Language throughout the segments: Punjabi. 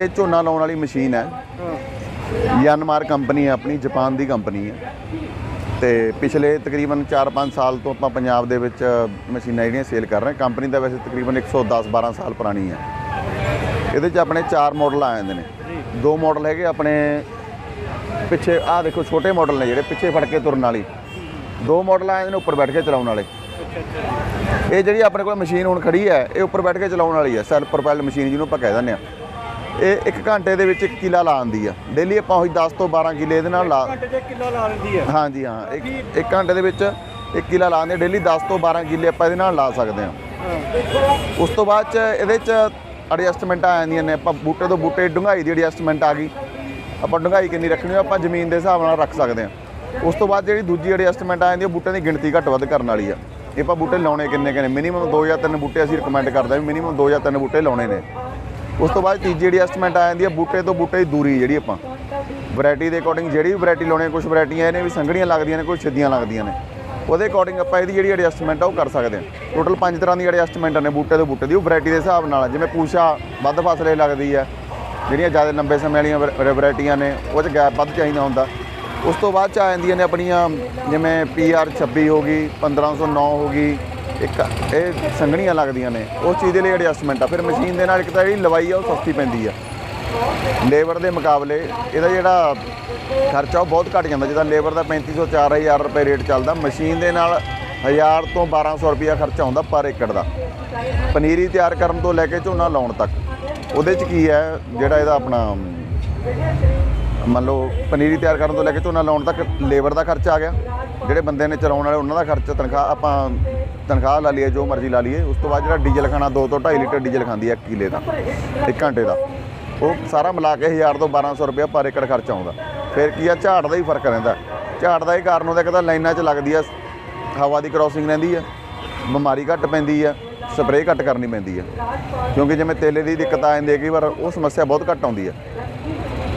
ਇਹ ਝੋਨਾ ਲਾਉਣ ਵਾਲੀ ਮਸ਼ੀਨ ਹੈ। ਹਾਂ ਯਾਨਮਾਰ ਕੰਪਨੀ ਹੈ ਆਪਣੀ ਜਾਪਾਨ ਦੀ ਕੰਪਨੀ ਹੈ। ਤੇ ਪਿਛਲੇ ਤਕਰੀਬਨ 4-5 ਸਾਲ ਤੋਂ ਆਪਾਂ ਪੰਜਾਬ ਦੇ ਵਿੱਚ ਮਸ਼ੀਨਾਂ ਜਿਹੜੀਆਂ ਸੇਲ ਕਰ ਰਹੇ ਕੰਪਨੀ ਦਾ ਵੈਸੇ ਤਕਰੀਬਨ 110-12 ਸਾਲ ਪੁਰਾਣੀ ਹੈ। ਇਹਦੇ 'ਚ ਆਪਣੇ 4 ਮਾਡਲ ਆ ਜਾਂਦੇ ਨੇ। ਦੋ ਮਾਡਲ ਹੈਗੇ ਆਪਣੇ ਪਿੱਛੇ, ਆਹ ਦੇਖੋ ਛੋਟੇ ਮਾਡਲ ਨੇ ਜਿਹੜੇ ਪਿੱਛੇ ਫੜ ਕੇ ਤੁਰਨ ਵਾਲੀ। ਦੋ ਮਾਡਲ ਆ ਜਾਂਦੇ ਨੇ ਉੱਪਰ ਬੈਠ ਕੇ ਚਲਾਉਣ ਵਾਲੇ। ਇਹ ਜਿਹੜੀ ਆਪਣੇ ਕੋਲ ਮਸ਼ੀਨ ਹੁਣ ਖੜੀ ਹੈ, ਇਹ ਉੱਪਰ ਬੈਠ ਕੇ ਚਲਾਉਣ ਵਾਲੀ ਹੈ। ਸੈਲਫ ਪ੍ਰੋਪੈਲਡ ਮਸ਼ੀਨ ਜਿਹਨੂੰ ਆਪਾਂ ਕਹਿ ਦਿੰਦੇ ਆ ਇਹ 1 ਘੰਟੇ ਦੇ ਵਿੱਚ 1 ਕਿੱਲਾ ਲਾ ਆਂਦੀ ਆ। ਡੇਲੀ ਆਪਾਂ ਉਹੀ 10 ਤੋਂ 12 ਕਿੱਲੇ ਇਹਦੇ ਨਾਲ ਲਾ ਘੰਟੇ 'ਚ ਕਿਲੋ ਲਾ ਲੈਂਦੀ ਹੈ ਹਾਂਜੀ ਹਾਂ। ਇੱਕ ਇੱਕ ਘੰਟੇ ਦੇ ਵਿੱਚ 1 ਕਿੱਲਾ ਲਾਉਂਦੇ ਡੇਲੀ 10 ਤੋਂ 12 ਕਿੱਲੇ ਆਪਾਂ ਇਹਦੇ ਨਾਲ ਲਾ ਸਕਦੇ ਹਾਂ ਹਾਂ। ਉਸ ਤੋਂ ਬਾਅਦ ਚ ਇਹਦੇ ਚ ਐਡਜਸਟਮੈਂਟ ਆ ਜਾਂਦੀਆਂ ਨੇ। ਆਪਾਂ ਬੂਟੇ ਤੋਂ ਬੂਟੇ ਡੂੰਘਾਈ ਦੀ ਐਡਜਸਟਮੈਂਟ ਆ ਗਈ। ਆਪਾਂ ਡੂੰਘਾਈ ਕਿੰਨੀ ਰੱਖਣੀ ਉਹ ਆਪਾਂ ਜ਼ਮੀਨ ਦੇ ਹਿਸਾਬ ਨਾਲ ਰੱਖ ਸਕਦੇ ਹਾਂ ਉਸ ਤੋਂ ਬਾਅਦ ਜਿਹੜੀ ਦੂਜੀ ਐਡਜਸਟਮੈਂਟ ਆ ਜਾਂਦੀ ਹੈ ਬੂਟਿਆਂ ਦੀ ਗਿਣਤੀ ਘੱਟ ਵੱਧ ਕਰਨ ਵਾਲੀ ਆ। ਇਹ ਆਪਾਂ ਬੂਟੇ ਲਾਉਣੇ ਕਿੰਨੇ ਕਿੰਨੇ ਮਿਨੀਮਮ 2 ਜਾਂ 3 ਬੂਟੇ ਅਸੀਂ ਰეკਮੈਂਡ ਕਰਦੇ ਹਾਂ ਵੀ ਮਿਨੀਮਮ 2 ਜਾਂ 3 ਬੂਟੇ ਲਾਉਣੇ ਨੇ। ਉਸ ਤੋਂ ਬਾਅਦ ਤੀਜੀ ਐਡਜਸਟਮੈਂਟ ਆ ਜਾਂਦੀ ਹੈ ਬੂਟੇ ਤੋਂ ਬੂਟੇ ਦੀ ਦੂਰੀ ਜਿਹੜੀ ਆਪਾਂ। ਵੈਰਾਈਟੀ ਦੇ ਅਕੋਰਡਿੰਗ ਜਿਹੜੀ ਵੀ ਵੈਰਾਈਟੀ ਲਾਉਣੀ ਕੁਝ ਵੈਰਾਈਟੀਆਂ ਇਹਨੇ ਵੀ ਸੰਘਣੀਆਂ ਲੱਗਦੀਆਂ ਨੇ ਕੁਝ ਸਿੱਧੀਆਂ ਲੱਗਦੀਆਂ ਨੇ। ਉਹਦੇ ਅਕੋਰਡਿੰਗ ਆਪਾਂ ਇਹਦੀ ਜਿਹੜੀ ਐਡਜਸਟਮੈਂਟ ਆ ਉਹ ਕਰ ਸਕਦੇ ਹਾਂ। ਟੋਟਲ ਪੰਜ ਤਰ੍ਹਾਂ ਦੀ ਐਡਜਸਟਮੈਂਟ ਨੇ ਬੂਟੇ ਤੋਂ ਬੂਟੇ ਦੀ, ਉਹ ਵੈਰਾਈਟੀ ਦੇ ਹਿਸਾਬ ਨਾਲ ਜਿਵੇਂ ਪੂਸ਼ਾ ਵੱਧ ਫਸਲੇ ਲੱਗਦੀ ਹੈ ਜਿਹੜੀਆਂ ਜ਼ਿਆਦਾ ਲੰਬੇ ਸਮੇਂ ਵਾਲੀਆਂ ਵੈ- ਵੈਰਾਈਟੀਆਂ ਨੇ, ਉਹ 'ਚ ਗੈਪ ਵੱਧ ਚਾਹੀਦਾ ਹੁੰਦਾ। ਉਸ ਤੋਂ ਬਾਅਦ ਚ ਆ ਜਾਂਦੀਆਂ ਨੇ ਆਪਣੀਆਂ, ਜਿਵੇਂ PR 26 ਹੋ ਗਈ 1509 ਹੋ ਗਈ ਇੱਕ ਇਹ ਸੰਘਣੀਆਂ ਲੱਗਦੀਆਂ ਨੇ, ਉਸ ਚੀਜ਼ ਦੇ ਲਈ ਐਡਜਸਟਮੈਂਟ ਆ। ਫਿਰ ਮਸ਼ੀਨ ਦੇ ਨਾਲ ਇੱਕ ਤਾਂ ਜਿਹੜੀ ਲਵਾਈ ਆ, ਉਹ ਸਸਤੀ ਪੈਂਦੀ ਆ। ਲੇਬਰ ਦੇ ਮੁਕਾਬਲੇ ਇਹਦਾ ਜਿਹੜਾ ਖਰਚਾ ਉਹ ਬਹੁਤ ਘਟ ਜਾਂਦਾ। ਜਿੱਦਾਂ ਲੇਬਰ ਦਾ 3500 4000 ਰੁਪਏ ਰੇਟ ਚੱਲਦਾ ਮਸ਼ੀਨ ਦੇ ਨਾਲ 1000 ਤੋਂ 1200 ਰੁਪਿਆ ਖਰਚਾ ਆਉਂਦਾ ਪਰ ਏਕੜ ਦਾ। ਪਨੀਰੀ ਤਿਆਰ ਕਰਨ ਤੋਂ ਲੈ ਕੇ ਝੋਨਾ ਲਾਉਣ ਤੱਕ। ਉਹਦੇ ਚ ਕੀ ਹੈ, ਜਿਹੜਾ ਇਹਦਾ ਆਪਣਾ, ਮੰਨ ਲਓ, ਪਨੀਰੀ ਤਿਆਰ ਕਰਨ ਤੋਂ ਲੈ ਕੇ ਝੋਨਾ ਲਾਉਣ ਤੱਕ ਲੇਬਰ ਦਾ ਖਰਚਾ ਆ ਗਿਆ। ਜਿਹੜੇ ਬੰਦੇ ਨੇ ਚਲਾਉਣ ਵਾਲੇ, ਉਹਨਾਂ ਦਾ ਖਰਚਾ ਤਨਖਾਹ, ਆਪਾਂ ਤਨਖਾਹ ਲਾ ਲਈਏ, ਜੋ ਮਰਜ਼ੀ ਲਾ ਲਈਏ, ਉਸ ਤੋਂ ਬਾਅਦ ਜਿਹੜਾ ਡੀਜ਼ਲ ਖਾਣਾ 2 ਤੋਂ 2.5 ਲੀਟਰ ਡੀਜ਼ਲ ਖਾਂਦੀ ਹੈ 1 ਕਿੱਲੇ ਦਾ 1 ਘੰਟੇ ਦਾ। ਉਹ ਸਾਰਾ ਮਿਲਾ ਕੇ 1000 ਤੋਂ 1200 ਰੁਪਏ ਪਰ ਏਕੜ ਖਰਚਾ ਆਉਂਦਾ। ਫਿਰ ਕੀ ਆ, ਝਾੜ ਦਾ ਹੀ ਫ਼ਰਕ ਰਹਿੰਦਾ। ਝਾੜ ਦਾ ਇਹ ਕਾਰਨ ਹੁੰਦਾ ਕਿ ਤਾਂ ਲਾਈਨਾਂ 'ਚ ਲੱਗਦੀ ਆ, ਹਵਾ ਦੀ ਕ੍ਰਾਸਿੰਗ ਰਹਿੰਦੀ ਆ, ਬਿਮਾਰੀ ਘੱਟ ਪੈਂਦੀ ਆ, ਸਪਰੇਅ ਘੱਟ ਕਰਨੀ ਪੈਂਦੀ ਆ। ਕਿਉਂਕਿ ਜਿਵੇਂ ਤੇਲੇ ਦੀ ਦਿੱਕਤ ਆ ਜਾਂਦੀ ਹੈ, ਕਈ ਵਾਰ ਉਹ ਸਮੱਸਿਆ ਬਹੁਤ ਘੱਟ ਆਉਂਦੀ ਆ।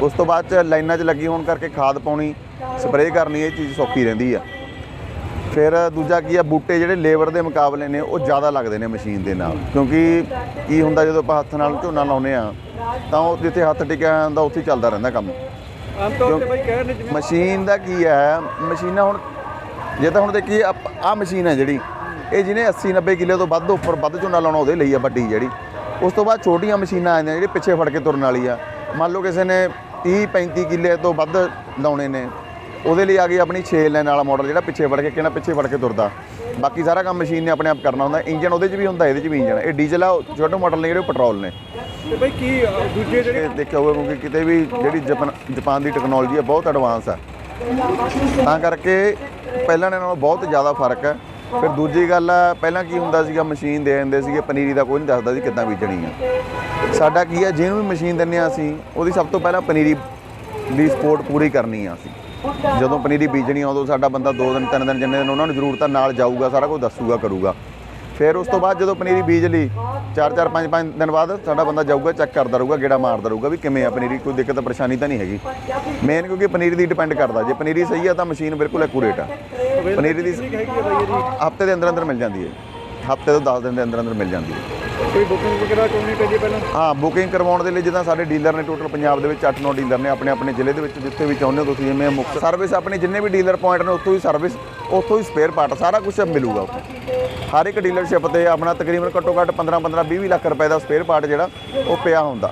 ਉਸ ਤੋਂ ਬਾਅਦ ਚ ਲਾਈਨਾਂ 'ਚ ਲੱਗੀ ਹੋਣ ਕਰਕੇ ਖਾਦ ਪਾਉਣੀ ਸਪਰੇਅ ਕਰਨੀ ਇਹ ਚੀਜ਼ ਸੌਖੀ ਰਹਿੰਦੀ ਆ। ਫਿਰ ਦੂਜਾ ਕੀ ਆ ਬੂਟੇ ਜਿਹੜੇ ਲੇਬਰ ਦੇ ਮੁਕਾਬਲੇ ਨੇ ਉਹ ਜ਼ਿਆਦਾ ਲੱਗਦੇ ਨੇ ਮਸ਼ੀਨ ਦੇ ਨਾਲ। ਕਿਉਂਕਿ ਕੀ ਹੁੰਦਾ ਜਦੋਂ ਆਪਾਂ ਹੱਥ ਨਾਲ ਝੋਨਾ ਲਾਉਨੇ ਆ ਤਾਂ ਉਹ ਜਿੱਥੇ ਹੱਥ ਟਿਕਿਆ ਹੁੰਦਾ ਉੱਥੇ ਚੱਲਦਾ ਰਹਿੰਦਾ ਕੰਮ। ਆਮ ਤੌਰ ਤੇ ਬਾਈ ਕਹਿਣ ਨੇ ਜਿਵੇਂ ਮਸ਼ੀਨ ਦਾ ਕੀ ਹੈ ਮਸ਼ੀਨਾਂ ਹੁਣ ਜੇ ਤਾਂ ਹੁਣ ਦੇਖੀਏ ਆ ਮਸ਼ੀਨ ਹੈ ਜਿਹੜੀ ਇਹ ਜਿਹਨੇ 80 90 ਕਿਲੋ ਤੋਂ ਵੱਧ ਉੱਪਰ ਵੱਧ ਝੋਨਾ ਲਾਉਣਾ ਉਹਦੇ ਲਈ ਆ ਵੱਡੀ ਜਿਹੜੀ। ਉਸ ਤੋਂ ਬਾਅਦ ਛੋਟੀਆਂ ਮਸ਼ੀਨਾਂ ਆਉਂਦੀਆਂ ਜਿਹੜੀ ਪਿੱਛੇ ਫੜ ਕੇ ਤੁਰਨ ਵਾਲੀ ਆ। ਮੰਨ ਲਓ ਕਿਸੇ ਨੇ 30 35 ਕਿੱਲੇ ਤੋਂ ਵੱਧ ਲਾਉਣੇ ਨੇ। ਉਹਦੇ ਲਈ ਆ ਗਈ ਆਪਣੀ 6 ਲਾਈਨ ਵਾਲਾ ਮਾਡਲ ਜਿਹੜਾ ਪਿੱਛੇ ਫੜ ਕੇ ਕਿਹਨਾਂ ਪਿੱਛੇ ਫੜ ਕੇ ਤੁਰਦਾ। ਬਾਕੀ ਸਾਰਾ ਕੰਮ ਮਸ਼ੀਨ ਨੇ ਆਪਣੇ ਆਪ ਕਰਨਾ ਹੁੰਦਾ। ਇੰਜਨ ਉਹਦੇ 'ਚ ਵੀ ਹੁੰਦਾ ਇਹਦੇ 'ਚ ਵੀ ਇੰਜਨ ਇਹ ਡੀਜ਼ਲ ਆ ਛੋਟੇ ਮਾਡਲ ਨੇ ਜਿਹੜੇ ਪੈਟਰੋਲ ਨੇ। ਤੇ ਬਾਈ ਕੀ ਦੂਜੇ ਜਿਹੜੇ ਦੇਖਿਆ ਹੋਵੇ ਕਿਉਂਕਿ ਕਿਤੇ ਵੀ ਜਿਹੜੀ ਜਪਨ ਜਪਾਨ ਦੀ ਟੈਕਨੋਲੋਜੀ ਹੈ ਬਹੁਤ ਐਡਵਾਂਸ ਹੈ ਤਾਂ ਕਰਕੇ ਪਹਿਲਾਂ ਨਾਲੋਂ ਬਹੁਤ ਜ਼ਿਆਦਾ ਫ਼ਰਕ ਹੈ ਫਿਰ ਦੂਜੀ ਗੱਲ ਹੈ ਪਹਿਲਾਂ ਕੀ ਹੁੰਦਾ ਸੀਗਾ, ਮਸ਼ੀਨ ਦੇ ਦਿੰਦੇ ਸੀਗੇ, ਪਨੀਰੀ ਦਾ ਕੋਈ ਨਹੀਂ ਦੱਸਦਾ ਸੀ ਕਿੱਦਾਂ ਬੀਜਣੀ ਆ। ਸਾਡਾ ਕੀ ਹੈ ਜਿਹਨੂੰ ਵੀ ਮਸ਼ੀਨ ਦਿੰਦੇ ਆ ਅਸੀਂ, ਉਹਦੀ ਸਭ ਤੋਂ ਪਹਿਲਾਂ ਪਨੀਰੀ ਦੀ ਸਪੋਰਟ ਪੂਰੀ ਕਰਨੀ ਆ ਅਸੀਂ। ਜਦੋਂ ਪਨੀਰੀ ਬੀਜਣੀ ਆ, ਉਦੋਂ ਸਾਡਾ ਬੰਦਾ 2 ਦਿਨ 3 ਦਿਨ, ਜਿੰਨੇ ਦਿਨ ਉਹਨਾਂ ਨੂੰ ਜ਼ਰੂਰਤ ਆ, ਨਾਲ ਜਾਊਗਾ, ਸਾਰਾ ਕੁਝ ਦੱਸੂਗਾ, ਕਰੂਗਾ। ਫਿਰ ਉਸ ਤੋਂ ਬਾਅਦ ਜਦੋਂ ਪਨੀਰੀ ਬੀਜ ਲਈ 4-4 5-5 ਦਿਨ ਬਾਅਦ ਸਾਡਾ ਬੰਦਾ ਜਾਊਗਾ ਚੈੱਕ ਕਰਦਾ ਰਹੂਗਾ ਗੇੜਾ ਮਾਰਦਾ ਰਹੂਗਾ ਵੀ ਕਿਵੇਂ ਆ ਪਨੀਰੀ ਕੋਈ ਦਿੱਕਤ ਪਰੇਸ਼ਾਨੀ ਤਾਂ ਨਹੀਂ ਹੈਗੀ। ਮੇਨ ਕਿਉਂਕਿ ਪਨੀਰੀ ਦੀ ਡਿਪੈਂਡ ਕਰਦਾ ਜੇ ਪਨੀਰੀ ਸਹੀ ਆ ਤਾਂ ਮਸ਼ੀਨ ਬਿਲਕੁਲ ਐਕੂਰੇਟ ਆ। ਪਨੀਰੀ ਦੀ ਹਫ਼ਤੇ ਦੇ ਅੰਦਰ ਅੰਦਰ ਮਿਲ ਜਾਂਦੀ ਹੈ। ਹਫ਼ਤੇ ਤੋਂ 10 ਦਿਨ ਦੇ ਅੰਦਰ ਅੰਦਰ ਮਿਲ ਜਾਂਦੀ ਹੈ। ਕੋਈ ਬੁਕਿੰਗ ਵਗੈਰਾ ਕਰਨੀ ਪੈਂਦੀ ਹੈ ਪਹਿਲਾਂ? ਹਾਂ ਬੁਕਿੰਗ ਕਰਵਾਉਣ ਦੇ ਲਈ ਜਿੱਦਾਂ ਸਾਡੇ ਡੀਲਰ ਨੇ ਟੋਟਲ ਪੰਜਾਬ ਦੇ ਵਿੱਚ 8-9 ਡੀਲਰ ਨੇ ਆਪਣੇ ਆਪਣੇ ਜ਼ਿਲ੍ਹੇ ਦੇ ਵਿੱਚ, ਜਿੱਥੇ ਵੀ ਚਾਹੁੰਦੇ ਹੋ ਤੁਸੀਂ ਜਿਵੇਂ ਮੁਕਤ ਸਰਵਿਸ ਆਪਣੇ ਜਿੰਨੇ ਵੀ ਡੀਲਰ ਪੁਆਇੰਟ ਨੇ ਉੱਥੋਂ ਹੀ ਸਰਵਿਸ ਉੱਥੋਂ ਹੀ ਸਪੇਅਰ ਪਾਰਟ ਸਾਰਾ ਕੁਝ ਮਿਲੂਗਾ ਉੱਥੇ। ਹਰ ਇੱਕ ਡੀਲਰਸ਼ਿਪ ਤੇ ਆਪਣਾ ਤਕਰੀਬਨ ਘੱਟੋ ਘੱਟ 15-15 20 ਲੱਖ ਰੁਪਏ ਦਾ ਸਪੇਅਰ ਪਾਰਟ ਜਿਹੜਾ, ਉਹ ਪਿਆ ਹੁੰਦਾ।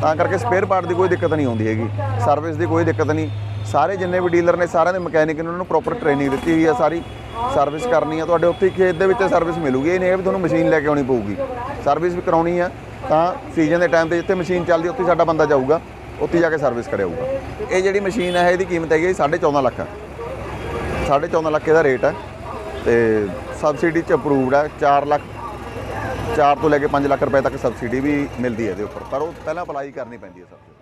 ਤਾਂ ਕਰਕੇ ਸਪੇਅਰ ਪਾਰਟ ਦੀ ਕੋਈ ਦਿੱਕਤ ਨਹੀਂ ਆਉਂਦੀ ਹੈਗੀ। ਸਰਵਿਸ ਦੀ ਕੋਈ ਦਿੱਕਤ ਨਹੀਂ। ਸਾਰੇ ਜਿੰਨੇ ਵੀ ਡੀਲਰ ਨੇ, ਸਾਰਿਆਂ ਦੇ ਮਕੈਨਿਕ ਨੇ, ਉਹਨਾਂ ਨੂੰ ਪ੍ਰੋਪਰ ਟ੍ਰੇਨਿੰਗ ਦਿੱਤੀ ਹੋਈ ਹੈ ਸਾਰੀ ਸਰਵਿਸ ਕਰਨੀ ਆ। ਤੁਹਾਡੇ ਉੱਥੇ ਹੀ ਖੇਤ ਦੇ ਵਿੱਚ ਸਰਵਿਸ ਮਿਲੂਗੀ, ਇਹ ਨਹੀਂ ਹੈ ਵੀ ਤੁਹਾਨੂੰ ਮਸ਼ੀਨ ਲੈ ਕੇ ਆਉਣੀ ਪਊਗੀ। ਸਰਵਿਸ ਵੀ ਕਰਾਉਣੀ ਆ, ਤਾਂ ਸੀਜ਼ਨ ਦੇ ਟਾਈਮ ਤੇ ਜਿੱਥੇ ਮਸ਼ੀਨ ਚੱਲਦੀ ਉੱਥੇ ਸਾਡਾ ਬੰਦਾ ਜਾਊਗਾ, ਉੱਥੇ ਜਾ ਕੇ ਸਰਵਿਸ ਕਰਿਆਊਗਾ ਇਹ ਜਿਹੜੀ ਮਸ਼ੀਨ ਹੈ ਇਹਦੀ ਕੀਮਤ ਹੈਗੀ 14.5 ਲੱਖ 14.5 ਲੱਖ ਇਹਦਾ ਰੇਟ ਹੈ ਤੇ ਸਬਸਿਡੀ ਚ ਅਪਰੂਵਡ ਹੈ 4 ਲੱਖ 4 ਤੋਂ ਲੈ ਕੇ 5 ਲੱਖ ਰੁਪਏ ਤੱਕ ਸਬਸਿਡੀ ਵੀ ਮਿਲਦੀ ਹੈ ਇਹਦੇ ਉੱਪਰ। ਪਰ ਉਹ ਪਹਿਲਾਂ ਅਪਲਾਈ ਕਰਨੀ ਪੈਂਦੀ ਹੈ ਸਭ